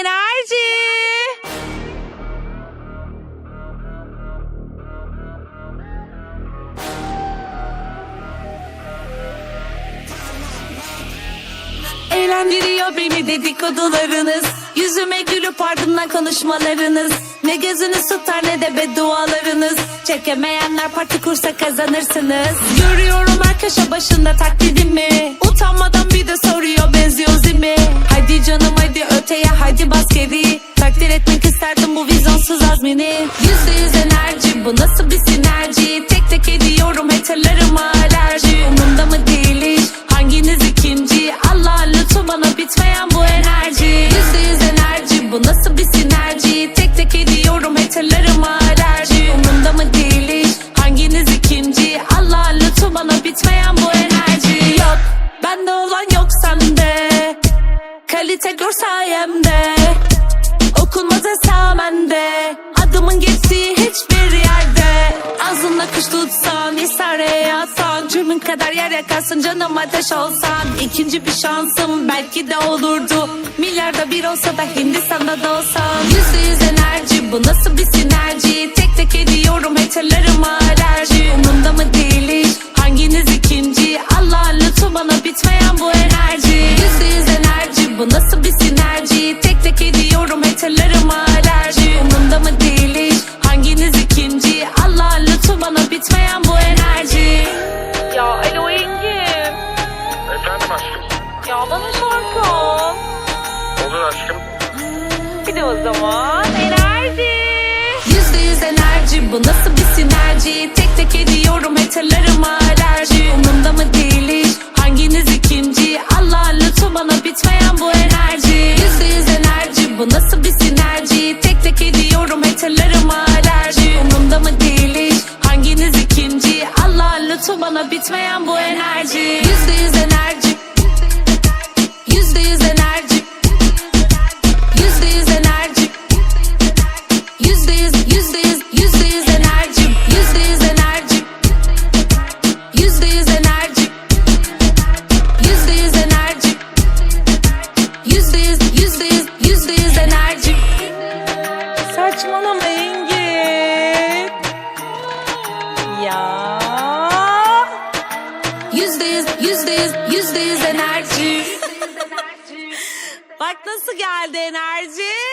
enerji. Eğlendiriyor beni dedikodularınız. Yüzüme gülüp ardından konuşmalarınız. Ne gözünüz tutar ne de beddualarınız. Çekemeyenler parti kursa kazanırsınız. Görüyorum her köşe başında taklidimi Utanmadan bir de öteye hadi bas geri Takdir etmek isterdim bu vizyonsuz azmini. Yüzde yüz enerji bu nasıl bir sinerji? Tek tek ediyorum haterlarıma alerji. Umumda mı değil hiç hanginiz ikinci? Allah lütfu bana bitmeyen bu enerji. Yüzde yüz enerji bu nasıl bir sinerji? Tek tek ediyorum haterlarıma alerji. Umumda mı değil hiç hanginiz ikinci? Allah lütfu bana bitmeyen bu enerji Kalite gör sayemde. Okunmaz esamende Adımın geçtiği hiçbir yerde. Ağzınla kuş tutsan İsare yatsan Cürmün kadar yer yakarsın canım ateş olsan. İkinci bir şansım belki de olurdu. Milyarda bir olsa da Hindistan'da da olsam Yüzde yüz enerji bu nasıl bir sinerji? Tek tek ediyorum haterlarıma alerji. Umumda mı değil Ya bana şarkı al. Olur aşkım. Bir de o zaman enerji. Yüzde yüz enerji bu nasıl bir sinerji? Tek tek ediyorum haterlarıma alerji. Umumda mı değil hiç hanginiz ikinci? Allah lütfu bana bitmeyen bu enerji. Yüzde yüz enerji bu nasıl bir sinerji? Tek tek ediyorum haterlarıma alerji. Umumda mı değil hiç hanginiz ikinci? Allah lütfu bana bitmeyen bu enerji. Yüzde yüz enerji Yüzde yüz enerji Yüzde yüz enerji Yüzde yüz, yüzde yüz, yüzde yüz enerji Yüzde yüz enerji Yüzde yüz enerji Yüzde yüz Yüzde yüz, yüzde yüz, yüzde yüz enerji Saçmalama Engin. Ya. Yüzde yüz, yüzde yüz, yüzde yüz enerji Bak nasıl geldi enerji.